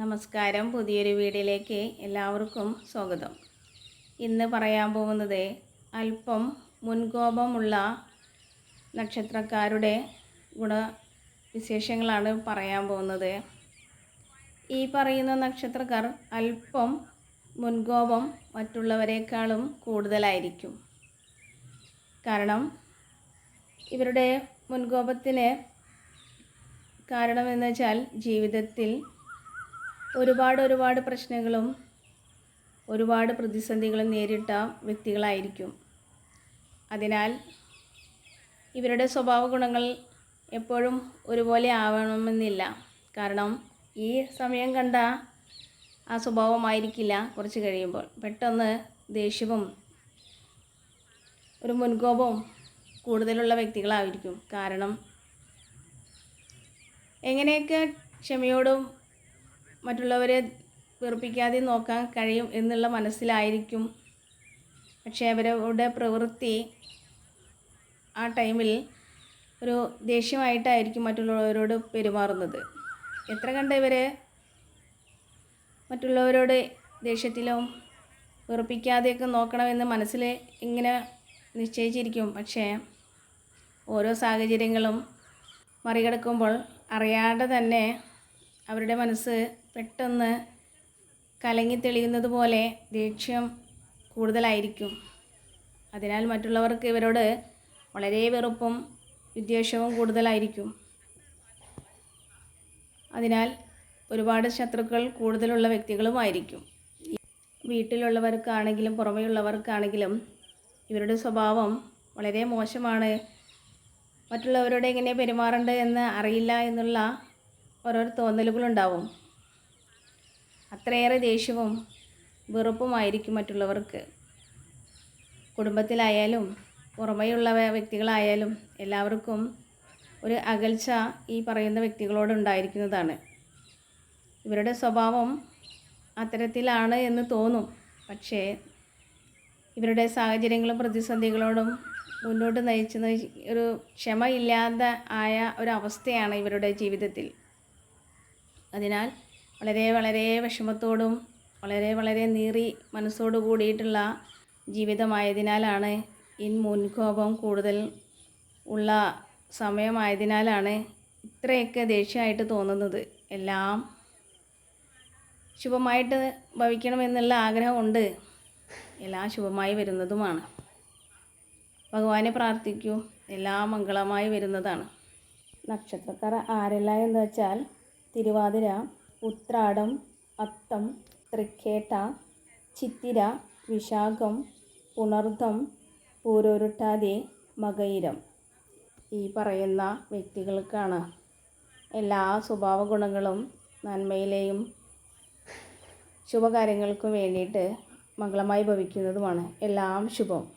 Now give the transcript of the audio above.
നമസ്കാരം. പുതിയൊരു വീഡിയോയിലേക്ക് എല്ലാവർക്കും സ്വാഗതം. ഇന്ന് പറയാൻ പോകുന്നത് അല്പം മുൻകോപമുള്ള നക്ഷത്രക്കാരുടെ ഗുണവിശേഷങ്ങളാണ് പറയാൻ പോകുന്നത്. ഈ പറയുന്ന നക്ഷത്രക്കാർ അല്പം മുൻകോപം മറ്റുള്ളവരെക്കാളും കൂടുതലായിരിക്കും. കാരണം ഇവരുടെ മുൻകോപത്തിന് കാരണമെന്ന് വെച്ചാൽ ജീവിതത്തിൽ ഒരുപാട് ഒരുപാട് പ്രശ്നങ്ങളും ഒരുപാട് പ്രതിസന്ധികളും നേരിട്ട വ്യക്തികളായിരിക്കും. അതിനാൽ ഇവരുടെ സ്വഭാവ ഗുണങ്ങൾ എപ്പോഴും ഒരുപോലെ ആവണമെന്നില്ല. കാരണം ഈ സമയം കണ്ട ആ സ്വഭാവമായിരിക്കില്ല കുറച്ച് കഴിയുമ്പോൾ. പെട്ടെന്ന് ദേഷ്യവും ഒരു മുൻകോപവും കൂടുതലുള്ള വ്യക്തികളായിരിക്കും. കാരണം എങ്ങനെയൊക്കെ ക്ഷമയോടും മറ്റുള്ളവരെ വെറുപ്പിക്കാതെ നോക്കാൻ കഴിയും എന്നുള്ള മനസ്സിലായിരിക്കും. പക്ഷേ അവരുടെ പ്രവൃത്തി ആ ടൈമിൽ ഒരു ദേഷ്യമായിട്ടായിരിക്കും മറ്റുള്ളവരോട് പെരുമാറുന്നത്. എത്ര കണ്ട് ഇവർ മറ്റുള്ളവരോട് ദേഷ്യത്തിലും വെറുപ്പിക്കാതെയൊക്കെ നോക്കണമെന്ന് മനസ്സിൽ ഇങ്ങനെ നിശ്ചയിച്ചിരിക്കും. പക്ഷേ ഓരോ സാഹചര്യങ്ങളും മറികടക്കുമ്പോൾ അറിയാതെ തന്നെ അവരുടെ മനസ്സ് പെട്ടെന്ന് കലങ്ങി തെളിയുന്നത് പോലെ ദേഷ്യം കൂടുതലായിരിക്കും. അതിനാൽ മറ്റുള്ളവർക്ക് ഇവരോട് വളരെ വെറുപ്പും വിദ്വേഷവും കൂടുതലായിരിക്കും. അതിനാൽ ഒരുപാട് ശത്രുക്കൾ കൂടുതലുള്ള വ്യക്തികളുമായിരിക്കും. വീട്ടിലുള്ളവർക്കാണെങ്കിലും പുറമെയുള്ളവർക്കാണെങ്കിലും ഇവരുടെ സ്വഭാവം വളരെ മോശമാണ്. മറ്റുള്ളവരോട് എങ്ങനെ പെരുമാറേണ്ടത് എന്ന് അറിയില്ല എന്നുള്ള ഓരോരോ തോന്നലുകളുണ്ടാവും. അത്രയേറെ ദേഷ്യവും വെറുപ്പുമായിരിക്കും മറ്റുള്ളവർക്ക്. കുടുംബത്തിലായാലും പുറമെയുള്ള വ്യക്തികളായാലും എല്ലാവർക്കും ഒരു അകൽച്ച ഈ പറയുന്ന വ്യക്തികളോട് ഉണ്ടായിരിക്കുന്നതാണ്. ഇവരുടെ സ്വഭാവം അത്തരത്തിലാണ് എന്ന് തോന്നും. പക്ഷേ ഇവരുടെ സാഹചര്യങ്ങളും പ്രതിസന്ധികളോടും മുന്നോട്ട് നയിച്ചെന്ന് ഒരു ക്ഷമയില്ലാതെ ആയ ഒരവസ്ഥയാണ് ഇവരുടെ ജീവിതത്തിൽ. അതിനാൽ വളരെ വളരെ വിഷമത്തോടും വളരെ വളരെ നീറി മനസ്സോടു കൂടിയിട്ടുള്ള ജീവിതമായതിനാലാണ് ഇൻ മുൻകോപം കൂടുതൽ ഉള്ള സമയമായതിനാലാണ് ഇത്രയൊക്കെ ദേഷ്യമായിട്ട് തോന്നുന്നത്. എല്ലാം ശുഭമായിട്ട് ഭവിക്കണമെന്നുള്ള ആഗ്രഹമുണ്ട്. എല്ലാം ശുഭമായി വരുന്നതുമാണ്. ഭഗവാനെ പ്രാർത്ഥിക്കൂ. എല്ലാം മംഗളമായി വരുന്നതാണ്. നക്ഷത്രക്കാർ ആരെല്ലാം എന്ന് വെച്ചാൽ തിരുവാതിര ഉത്രാടം അത്തം തൃക്കേട്ട ചിത്തിര വിശാഖം പുണർദ്ധം പൂരോരുട്ടാതി മകയിരം. ഈ പറയുന്ന വ്യക്തികൾക്കാണ് എല്ലാ സ്വഭാവ ഗുണങ്ങളും നന്മയിലെയും ശുഭകാര്യങ്ങൾക്കും വേണ്ടിയിട്ട് മംഗളമായി ഭവിക്കുന്നതുമാണ്. എല്ലാം ശുഭം.